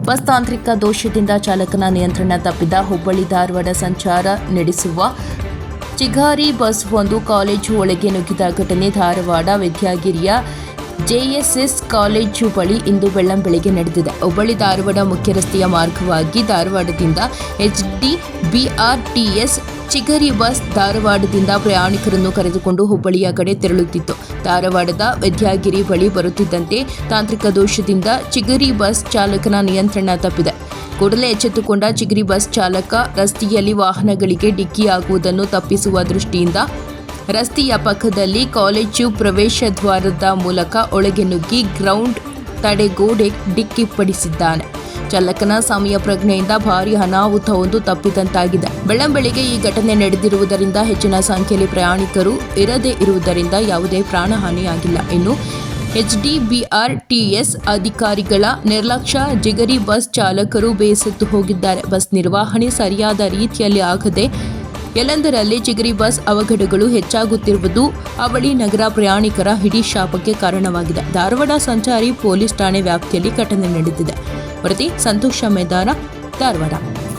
Bus ತಾಂತ್ರಿಕ ದೋಷದಿಂದ ಚಾಲಕನ ನಿಯಂತ್ರಣ ತಪ್ಪಿದ ಹುಬ್ಬಳ್ಳಿ ಧಾರವಾಡ ಸಂಚಾರ ನಡೆಸುವ ಚಿಗಾರಿ ಬಸ್ ಒಂದು ಕಾಲೇಜು ಒಳಗೆ ನುಗ್ಗಿದ ಘಟನೆ ಧಾರವಾಡ ವಿದ್ಯಾಗಿರಿಯ ಜೆಎಸ್ಎಸ್ ಕಾಲೇಜು ಬಳಿ ಇಂದು ಬೆಳ್ಳಂಬೆಳಿಗ್ಗೆ ನಡೆದಿದೆ. ಹುಬ್ಬಳ್ಳಿ ಧಾರವಾಡ ಮುಖ್ಯ ರಸ್ತೆಯ ಮಾರ್ಗವಾಗಿ ಧಾರವಾಡದಿಂದ H D BRTS Chigari bus ಧಾರವಾಡದಿಂದ ಪ್ರಯಾಣಿಕರನ್ನು ಕರೆದುಕೊಂಡು ಹುಬ್ಬಳ್ಳಿಯ ಕಡೆ ತೆರಳುತ್ತಿತ್ತು. ಧಾರವಾಡದ ವಿದ್ಯಾಗಿರಿ ಬಳಿ ಬರುತ್ತಿದ್ದಂತೆ ತಾಂತ್ರಿಕ ದೋಷದಿಂದ ಚಿಗರಿ ಬಸ್ ಚಾಲಕನ ನಿಯಂತ್ರಣ ತಪ್ಪಿದೆ. ಕೂಡಲೇ ಎಚ್ಚೆತ್ತುಕೊಂಡ ಚಿಗರಿ ಬಸ್ ಚಾಲಕ ರಸ್ತೆಯಲ್ಲಿ ವಾಹನಗಳಿಗೆ ಡಿಕ್ಕಿಯಾಗುವುದನ್ನು ತಪ್ಪಿಸುವ ದೃಷ್ಟಿಯಿಂದ ರಸ್ತೆಯ ಪಕ್ಕದಲ್ಲಿ ಕಾಲೇಜು ಪ್ರವೇಶ ದ್ವಾರದ ಮೂಲಕ ಒಳಗೆ ನುಗ್ಗಿ ಗ್ರೌಂಡ್ ತಡೆಗೋಡೆ ಡಿಕ್ಕಿಪಡಿಸಿದ್ದಾನೆ ಚಾಲಕನ ಸಮಯ ಪ್ರಜ್ಞೆಯಿಂದ ಭಾರಿ ಅನಾಹುತವೊಂದು ತಪ್ಪಿದಂತಾಗಿದೆ. ಬೆಳ್ಳಂಬೆಳಿಗ್ಗೆ ಈ ಘಟನೆ ನಡೆದಿರುವುದರಿಂದ ಹೆಚ್ಚಿನ ಸಂಖ್ಯೆಯಲ್ಲಿ ಪ್ರಯಾಣಿಕರು ಇರದೇ ಇರುವುದರಿಂದ ಯಾವುದೇ ಪ್ರಾಣಹಾನಿಯಾಗಿಲ್ಲ ಇನ್ನು ಎಚ್ಡಿಬಿಆರ್ಟಿಎಸ್ ಅಧಿಕಾರಿಗಳ ನಿರ್ಲಕ್ಷ್ಯ ಜಿಗರಿ ಬಸ್ ಚಾಲಕರು ಬೇಸತ್ತು ಹೋಗಿದ್ದಾರೆ. ಬಸ್ ನಿರ್ವಹಣೆ ಸರಿಯಾದ ರೀತಿಯಲ್ಲಿ ಆಗದೆ ಎಲ್ಲೆಂದರಲ್ಲಿ ಚಿಗರಿ ಬಸ್ ಅವಘಡಗಳು ಹೆಚ್ಚಾಗುತ್ತಿರುವುದು ಅವಳಿ ನಗರ ಪ್ರಯಾಣಿಕರ ಹಿಡಿ ಶಾಪಕ್ಕೆ ಕಾರಣವಾಗಿದೆ. ಧಾರವಾಡ ಸಂಚಾರಿ ಪೊಲೀಸ್ ಠಾಣೆ ವ್ಯಾಪ್ತಿಯಲ್ಲಿ ಘಟನೆ ನಡೆದಿದೆ. ವರದಿ, ಸಂತೋಷ ಮೈದಾನ, ಧಾರವಾಡ.